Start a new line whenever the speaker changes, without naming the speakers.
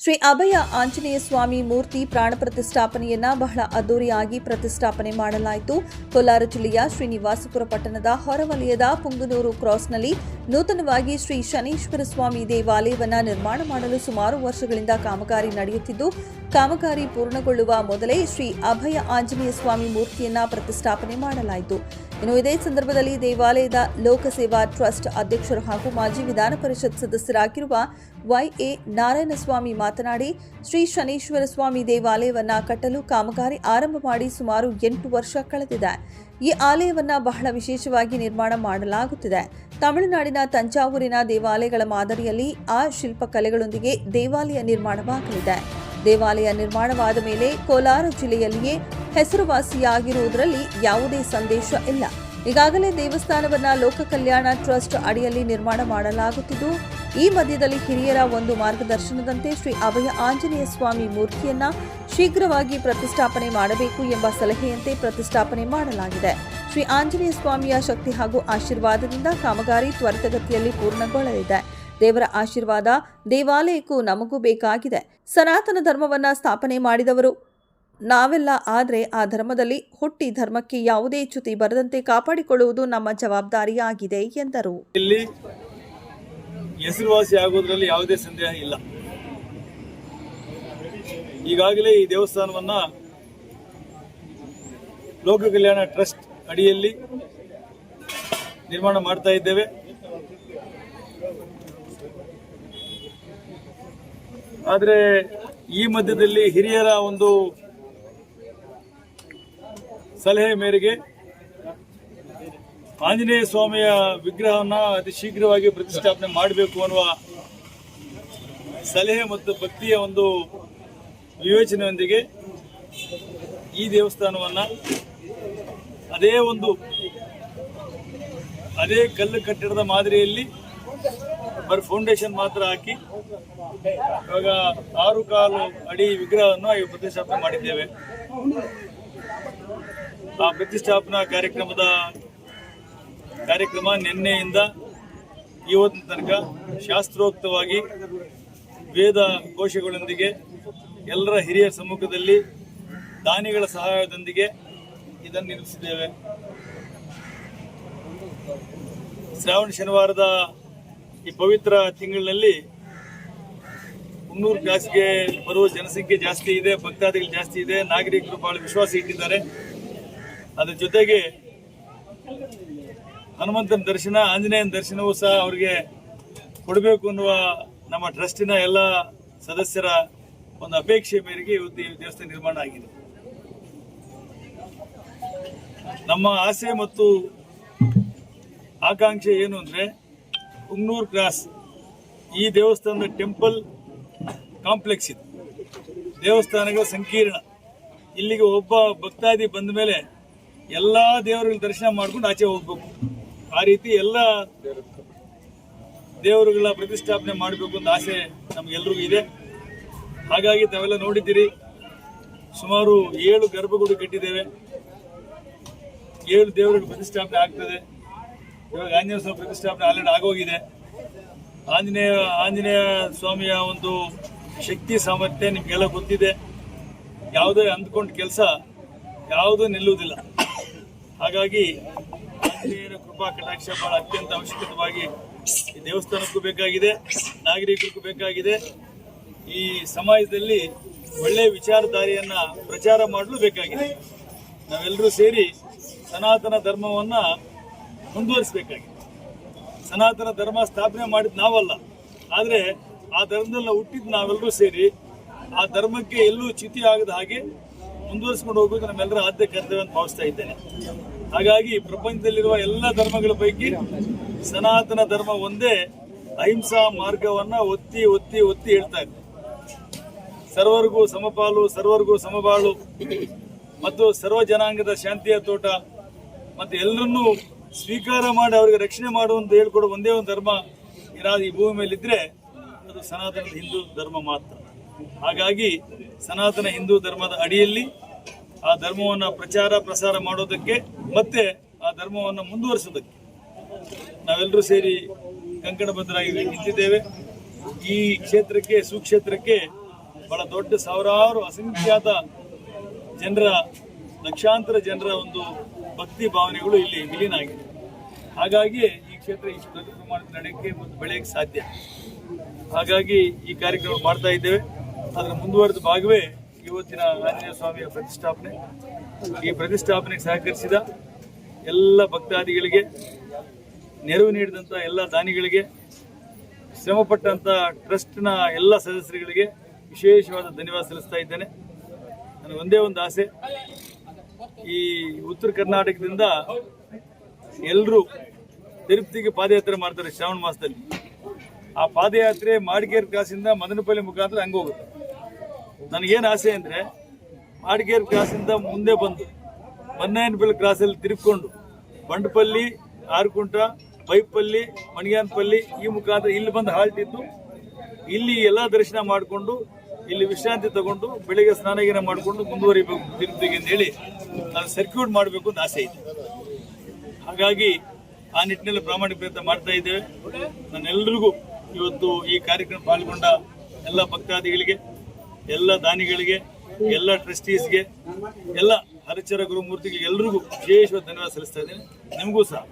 ಶ್ರೀ ಅಭಯ ಆಂಜನೇಯ ಸ್ವಾಮಿ ಮೂರ್ತಿ ಪ್ರಾಣ ಪ್ರತಿಷ್ಠಾಪನೆಯನ್ನ ಬಹಳ ಅದ್ದೂರಿಯಾಗಿ ಪ್ರತಿಷ್ಠಾಪನೆ ಮಾಡಲಾಯಿತು. ಕೋಲಾರ ಜಿಲ್ಲೆಯ ಶ್ರೀನಿವಾಸಪುರ ಪಟ್ಟಣದ ಹೊರವಲಯದ ಪುಂಗನೂರು ಕ್ರಾಸ್ನಲ್ಲಿ ನೂತನವಾಗಿ ಶ್ರೀ ಶನೀಶ್ವರ ಸ್ವಾಮಿ ದೇವಾಲಯವನ್ನು ನಿರ್ಮಾಣ ಮಾಡಲು ಸುಮಾರು ವರ್ಷಗಳಿಂದ ಕಾಮಗಾರಿ ನಡೆಯುತ್ತಿದ್ದು ಕಾಮಗಾರಿ ಪೂರ್ಣಗೊಳ್ಳುವ ಮೊದಲೇ ಶ್ರೀ ಅಭಯ ಆಂಜನೇಯ ಸ್ವಾಮಿ ಮೂರ್ತಿಯನ್ನ ಪ್ರತಿಷ್ಠಾಪನೆ ಮಾಡಲಾಯಿತು. ಇನ್ನು ಇದೇ ಸಂದರ್ಭದಲ್ಲಿ ದೇವಾಲಯದ ಲೋಕಸೇವಾ ಟ್ರಸ್ಟ್ ಅಧ್ಯಕ್ಷರು ಹಾಗೂ ಮಾಜಿ ವಿಧಾನ ಪರಿಷತ್ ಸದಸ್ಯರಾಗಿರುವ ವೈಎ ನಾರಾಯಣಸ್ವಾಮಿ ಮಾತನಾಡಿ, ಶ್ರೀ ಶನೇಶ್ವರ ಸ್ವಾಮಿ ದೇವಾಲಯವನ್ನ ಕಟ್ಟಲು ಕಾಮಗಾರಿ ಆರಂಭ ಮಾಡಿ ಸುಮಾರು ಎಂಟು ವರ್ಷ ಕಳೆದಿದೆ. ಈ ಆಲಯವನ್ನ ಬಹಳ ವಿಶೇಷವಾಗಿ ನಿರ್ಮಾಣ ಮಾಡಲಾಗುತ್ತಿದೆ. ತಮಿಳುನಾಡಿನ ತಂಜಾವೂರಿನ ದೇವಾಲಯಗಳ ಮಾದರಿಯಲ್ಲಿ ಆ ಶಿಲ್ಪಕಲೆಗಳೊಂದಿಗೆ ದೇವಾಲಯ ನಿರ್ಮಾಣವಾಗಲಿದೆ. ದೇವಾಲಯ ನಿರ್ಮಾಣವಾದ ಮೇಲೆ ಕೋಲಾರ ಜಿಲ್ಲೆಯಲ್ಲಿಯೇ ಹೆಸರುವಾಸಿಯಾಗಿರುವುದರಲ್ಲಿ ಯಾವುದೇ ಸಂದೇಶ ಇಲ್ಲ. ಈಗಾಗಲೇ ದೇವಸ್ಥಾನವನ್ನ ಲೋಕ ಕಲ್ಯಾಣ ಟ್ರಸ್ಟ್ ಅಡಿಯಲ್ಲಿ ನಿರ್ಮಾಣ ಮಾಡಲಾಗುತ್ತಿದ್ದು, ಈ ಮಧ್ಯದಲ್ಲಿ ಹಿರಿಯರ ಒಂದು ಮಾರ್ಗದರ್ಶನದಂತೆ ಶ್ರೀ ಅಭಯ ಆಂಜನೇಯ ಸ್ವಾಮಿ ಮೂರ್ತಿಯನ್ನ ಶೀಘ್ರವಾಗಿ ಪ್ರತಿಷ್ಠಾಪನೆ ಮಾಡಬೇಕು ಎಂಬ ಸಲಹೆಯಂತೆ ಪ್ರತಿಷ್ಠಾಪನೆ ಮಾಡಲಾಗಿದೆ. ಶ್ರೀ ಆಂಜನೇಯ ಸ್ವಾಮಿಯ ಶಕ್ತಿ ಹಾಗೂ ಆಶೀರ್ವಾದದಿಂದ ಕಾಮಗಾರಿ ತ್ವರಿತಗತಿಯಲ್ಲಿ ಪೂರ್ಣಗೊಳ್ಳಲಿದೆ. ದೇವರ ಆಶೀರ್ವಾದ ದೇವಾಲಯಕ್ಕೂ ನಮಗೂ ಬೇಕಾಗಿದೆ. ಸನಾತನ ಧರ್ಮವನ್ನ ಸ್ಥಾಪನೆ ಮಾಡಿದವರು. ನಾವೆಲ್ಲ ಆದರೆ ಆ ಧರ್ಮದಲ್ಲಿ ಹುಟ್ಟಿ ಧರ್ಮಕ್ಕೆ ಯಾವುದೇ ಚ್ಯುತಿ ಬರದಂತೆ ಕಾಪಾಡಿಕೊಳ್ಳುವುದು ನಮ್ಮ ಜವಾಬ್ದಾರಿಯಾಗಿದೆ ಎಂದರು.
ಇಲ್ಲಿ ಹೆಸರುವಾಸಿ ಆಗುವುದರಲ್ಲಿ ಯಾವುದೇ ಸಂದೇಹ ಇಲ್ಲ. ಈಗಾಗಲೇ ಈ ದೇವಸ್ಥಾನವನ್ನ ಲೋಕ ಕಲ್ಯಾಣ ಟ್ರಸ್ಟ್ ಅಡಿಯಲ್ಲಿ ನಿರ್ಮಾಣ ಮಾಡ್ತಾ ಇದ್ದೇವೆ. ಆದರೆ ಈ ಮಧ್ಯದಲ್ಲಿ ಹಿರಿಯರ ಒಂದು ಸಲಹೆ ಮೇರೆಗೆ ಆಂಜನೇಯ ಸ್ವಾಮಿಯ ವಿಗ್ರಹವನ್ನು ಅತಿ ಶೀಘ್ರವಾಗಿ ಪ್ರತಿಷ್ಠಾಪನೆ ಮಾಡಬೇಕು ಅನ್ನುವ ಸಲಹೆ ಮತ್ತು ಭಕ್ತಿಯ ಒಂದು ವಿವೇಚನೆಯೊಂದಿಗೆ ಈ ದೇವಸ್ಥಾನವನ್ನು ಅದೇ ಒಂದು ಅದೇ ಕಲ್ಲು ಕಟ್ಟಡದ ಮಾದರಿಯಲ್ಲಿ ಬರೀ ಫೌಂಡೇಶನ್ ಮಾತ್ರ ಹಾಕಿ ಇವಾಗ ಆರು ಕಾಲು ಅಡಿ ವಿಗ್ರಹವನ್ನು ಈ ಪ್ರತಿಷ್ಠಾಪನೆ ಮಾಡಿದ್ದೇವೆ. ಆ ಪ್ರತಿಷ್ಠಾಪನಾ ಕಾರ್ಯಕ್ರಮದ ಕಾರ್ಯಕ್ರಮ ನಿನ್ನೆಯಿಂದ ಇವತ್ತಿನ ತನಕ ಶಾಸ್ತ್ರೋಕ್ತವಾಗಿ ವೇದ ಕೋಶಗಳೊಂದಿಗೆ ಎಲ್ಲರ ಹಿರಿಯರ ಸಮ್ಮುಖದಲ್ಲಿ ದಾನಿಗಳ ಸಹಾಯದೊಂದಿಗೆ ಇದನ್ನು ನಿರ್ಮಿಸಿದ್ದೇವೆ ಶ್ರಾವಣ ಶನಿವಾರದ ಈ ಪವಿತ್ರ ತಿಂಗಳಿನಲ್ಲಿ ಮುನ್ನೂರು ಕ್ಲಾಸ್ಗೆ ಬರುವ ಜನಸಂಖ್ಯೆ ಜಾಸ್ತಿ ಇದೆ, ಭಕ್ತಾದಿಗಳು ಜಾಸ್ತಿ ಇದೆ, ನಾಗರಿಕರು ಬಹಳ ವಿಶ್ವಾಸ ಇಟ್ಟಿದ್ದಾರೆ. ಅದ್ರ ಜೊತೆಗೆ ಹನುಮಂತನ ದರ್ಶನ, ಆಂಜನೇಯನ ದರ್ಶನವೂ ಸಹ ಅವರಿಗೆ ಕೊಡಬೇಕು ಅನ್ನುವ ನಮ್ಮ ಟ್ರಸ್ಟಿನ ಎಲ್ಲ ಸದಸ್ಯರ ಒಂದು ಅಪೇಕ್ಷೆ ಮೇರೆಗೆ ಇವತ್ತು ಈ ದೇವಸ್ಥಾನ ನಿರ್ಮಾಣ ಆಗಿದೆ. ನಮ್ಮ ಆಸೆ ಮತ್ತು ಆಕಾಂಕ್ಷೆ ಏನು ಅಂದ್ರೆ ಉಗ್ನೂರ್ ಕ್ರಾಸ್ ಈ ದೇವಸ್ಥಾನದ ಟೆಂಪಲ್ ಕಾಂಪ್ಲೆಕ್ಸ್ ಇದು. ದೇವಸ್ಥಾನಗಳ ಸಂಕೀರ್ಣ. ಇಲ್ಲಿಗೆ ಒಬ್ಬ ಭಕ್ತಾದಿ ಬಂದ ಮೇಲೆ ಎಲ್ಲಾ ದೇವರುಗಳ ದರ್ಶನ ಮಾಡ್ಕೊಂಡು ಆಚೆ ಹೋಗ್ಬೇಕು. ಆ ರೀತಿ ಎಲ್ಲ ದೇವರುಗಳ ಪ್ರತಿಷ್ಠಾಪನೆ ಮಾಡಬೇಕು ಅಂತ ಆಸೆ ನಮ್ಗೆಲ್ರಿಗೂ ಇದೆ. ಹಾಗಾಗಿ ತಾವೆಲ್ಲ ನೋಡಿದ್ದೀರಿ, ಸುಮಾರು ಏಳು ಗರ್ಭಗುಡಿ ಕಟ್ಟಿದ್ದೇವೆ. ಏಳು ದೇವರುಗಳ ಪ್ರತಿಷ್ಠಾಪನೆ ಆಗ್ತದೆ. ಇವಾಗ ಆಂಜನೇಯ ಸ್ವಾಮಿ ಪ್ರತಿಷ್ಠಾಪನೆ ಆಲ್ರೆಡಿ ಆಗೋಗಿದೆ. ಆಂಜನೇಯ ಆಂಜನೇಯ ಸ್ವಾಮಿಯ ಒಂದು ಶಕ್ತಿ, ಸಾಮರ್ಥ್ಯ ನಿಮ್ಗೆಲ್ಲ ಗೊತ್ತಿದೆ. ಯಾವುದೇ ಅಂದ್ಕೊಂಡ ಕೆಲಸ ಯಾವುದೂ ನಿಲ್ಲುವುದಿಲ್ಲ. ಹಾಗಾಗಿ ಆಂಜನೇಯರ ಕೃಪಾ, ಕಟಾಕ್ಷ ಬಹಳ ಅತ್ಯಂತ ಅವಶ್ಯಕತವಾಗಿ ಈ ದೇವಸ್ಥಾನಕ್ಕೂ ಬೇಕಾಗಿದೆ, ನಾಗರಿಕರಿಗೂ ಬೇಕಾಗಿದೆ. ಈ ಸಮಾಜದಲ್ಲಿ ಒಳ್ಳೆಯ ವಿಚಾರಧಾರೆಯನ್ನ ಪ್ರಚಾರ ಮಾಡಲು ಬೇಕಾಗಿದೆ. ನಾವೆಲ್ಲರೂ ಸೇರಿ ಸನಾತನ ಧರ್ಮವನ್ನ ಮುಂದುವರಿಸಬೇಕಾಗಿದೆ ಸನಾತನ ಧರ್ಮ ಸ್ಥಾಪನೆ ಮಾಡಿದ ನಾವಲ್ಲ. ಆದರೆ ಆ ಧರ್ಮದಲ್ಲ ಹುಟ್ಟಿದ್ದು ಹುಟ್ಟಿದ್ ನಾವೆಲ್ಲರೂ ಸೇರಿ ಆ ಧರ್ಮಕ್ಕೆ ಎಲ್ಲೂ ಚ್ಯುತಿ ಆಗದ ಹಾಗೆ ಮುಂದುವರಿಸ್ಕೊಂಡು ಹೋಗೋದು ನಮ್ಮೆಲ್ಲರ ಆದ್ಯ ಕರ್ತವ್ಯ ಅಂತ ಭಾವಿಸ್ತಾ ಇದ್ದೇನೆ. ಹಾಗಾಗಿ ಪ್ರಪಂಚದಲ್ಲಿರುವ ಎಲ್ಲ ಧರ್ಮಗಳ ಪೈಕಿ ಸನಾತನ ಧರ್ಮ ಒಂದೇ ಅಹಿಂಸಾ ಮಾರ್ಗವನ್ನ ಒತ್ತಿ ಒತ್ತಿ ಒತ್ತಿ ಹೇಳ್ತಾ ಇದೆ. ಸರ್ವರಿಗೂ ಸಮಪಾಲು, ಸರ್ವರ್ಗೂ ಸಮಬಾಳು, ಮತ್ತು ಸರ್ವ ಜನಾಂಗದ ಶಾಂತಿಯ ತೋಟ, ಮತ್ತು ಎಲ್ಲರನ್ನೂ ಸ್ವೀಕಾರ ಮಾಡಿ ಅವರಿಗೆ ರಕ್ಷಣೆ ಮಾಡುವಂತ ಹೇಳ್ಕೊಡೋ ಒಂದೇ ಒಂದು ಧರ್ಮ ಏನಾದ್ರು ಈ ಭೂಮಿ ಮೇಲೆ ಅದು ಸನಾತನ ಹಿಂದೂ ಧರ್ಮ ಮಾತ್ರ. ಹಾಗಾಗಿ ಸನಾತನ ಹಿಂದೂ ಧರ್ಮದ ಅಡಿಯಲ್ಲಿ ಆ ಧರ್ಮವನ್ನು ಪ್ರಚಾರ, ಪ್ರಸಾರ ಮಾಡೋದಕ್ಕೆ ಮತ್ತೆ ಆ ಧರ್ಮವನ್ನು ಮುಂದುವರಿಸೋದಕ್ಕೆ ನಾವೆಲ್ಲರೂ ಸೇರಿ ಕಂಕಣಬದ್ಧರಾಗಿ ನಿಂತಿದ್ದೇವೆ. ಈ ಕ್ಷೇತ್ರಕ್ಕೆ, ಸುಕ್ಷೇತ್ರಕ್ಕೆ ಬಹಳ ದೊಡ್ಡ ಸಾವಿರಾರು ಅಸಂಖ್ಯಾತ ಜನರ, ಲಕ್ಷಾಂತರ ಜನರ ಒಂದು ಭಕ್ತಿ ಭಾವನೆಗಳು ಇಲ್ಲಿ ವಿಲೀನ ಆಗಿದೆ ಹಾಗಾಗಿ ಈ ಕ್ಷೇತ್ರ ಇಷ್ಟು ದೊಡ್ಡ ಪ್ರಮಾಣದ ನಡೆಯಕ್ಕೆ ಮತ್ತು ಬೆಳೆಯಕ್ಕೆ ಸಾಧ್ಯ. ಹಾಗಾಗಿ ಈ ಕಾರ್ಯಕ್ರಮ ಮಾಡ್ತಾ ಇದ್ದೇವೆ. ಅದರ ಮುಂದುವರೆದ ಭಾಗವೇ ಇವತ್ತಿನ ಆಂಜನೇಯ ಸ್ವಾಮಿಯ ಪ್ರತಿಷ್ಠಾಪನೆ. ಈ ಪ್ರತಿಷ್ಠಾಪನೆಗೆ ಸಹಕರಿಸಿದ ಎಲ್ಲ ಭಕ್ತಾದಿಗಳಿಗೆ, ನೆರವು ನೀಡಿದಂಥ ಎಲ್ಲ ದಾನಿಗಳಿಗೆ ಶ್ರಮಪಟ್ಟಂಥ ಟ್ರಸ್ಟ್ನ ಎಲ್ಲ ಸದಸ್ಯರುಗಳಿಗೆ ವಿಶೇಷವಾದ ಧನ್ಯವಾದ ಸಲ್ಲಿಸ್ತಾ ಇದ್ದೇನೆ. ನನಗೆ ಒಂದೇ ಒಂದು ಆಸೆ. ಈ ಉತ್ತರ ಕರ್ನಾಟಕದಿಂದ ಎಲ್ಲರೂ ತಿರುಪತಿಗೆ ಪಾದಯಾತ್ರೆ ಮಾಡ್ತಾರೆ ಶ್ರಾವಣ ಮಾಸದಲ್ಲಿ. ಆ ಪಾದಯಾತ್ರೆ ಮಾಡಿಗೇರ್ ಕ್ರಾಸಿಂದ ಮದನಪಲ್ಲಿ ಮುಖಾಂತರ ಹಂಗೆ ಹೋಗುತ್ತೆ. ನನಗೇನು ಆಸೆ ಅಂದರೆ ಮಾಡಿಗೇರ್ ಕ್ರಾಸಿಂದ ಮುಂದೆ ಬಂದು ಮನ್ನಾಯನಪಲ್ಲಿ ಕ್ರಾಸಲ್ಲಿ ತಿರುಗಿಕೊಂಡು ಬಂಡಪಲ್ಲಿ, ಆರ್ಕುಂಟ, ಬೈಪಲ್ಲಿ ಮಣಿಗಾನಪಲ್ಲಿ ಈ ಮುಖಾಂತರ ಇಲ್ಲಿ ಬಂದು ಹಾಲ್ಟ್ ಇದ್ದು ಇಲ್ಲಿ ಎಲ್ಲ ದರ್ಶನ ಮಾಡಿಕೊಂಡು ಇಲ್ಲಿ ವಿಶ್ರಾಂತಿ ತಗೊಂಡು ಬೆಳಿಗ್ಗೆ ಸ್ನಾನಗಿನ ಮಾಡಿಕೊಂಡು ಮುಂದುವರಿಬೇಕು ತಿರುಪತಿಗೆ ಅಂತ ಹೇಳಿ ನಾನು ಸರ್ಕ್ಯೂಟ್ ಮಾಡಬೇಕು ಅಂತ ಆಸೆ ಇದೆ. ಹಾಗಾಗಿ ಆ ನಿಟ್ಟಿನಲ್ಲಿ ಪ್ರಾಮಾಣಿಕ ಪ್ರಯತ್ನ ಮಾಡ್ತಾ ಇದ್ದೇವೆ. ನನ್ನೆಲ್ಲರಿಗೂ ಇವತ್ತು ಈ ಕಾರ್ಯಕ್ರಮ ಪಾಲ್ಗೊಂಡ ಎಲ್ಲ ಭಕ್ತಾದಿಗಳಿಗೆ, ಎಲ್ಲ ದಾನಿಗಳಿಗೆ, ಎಲ್ಲ ಟ್ರಸ್ಟೀಸ್ಗೆ ಎಲ್ಲ ಹರಿಚರ ಗುರುಮೂರ್ತಿಗಳಿಗೆ ಎಲ್ರಿಗೂ ವಿಶೇಷವಾದ ಧನ್ಯವಾದ ಸಲ್ಲಿಸ್ತಾ ಇದ್ದೇನೆ. ನಿಮಗೂ ಸಹ.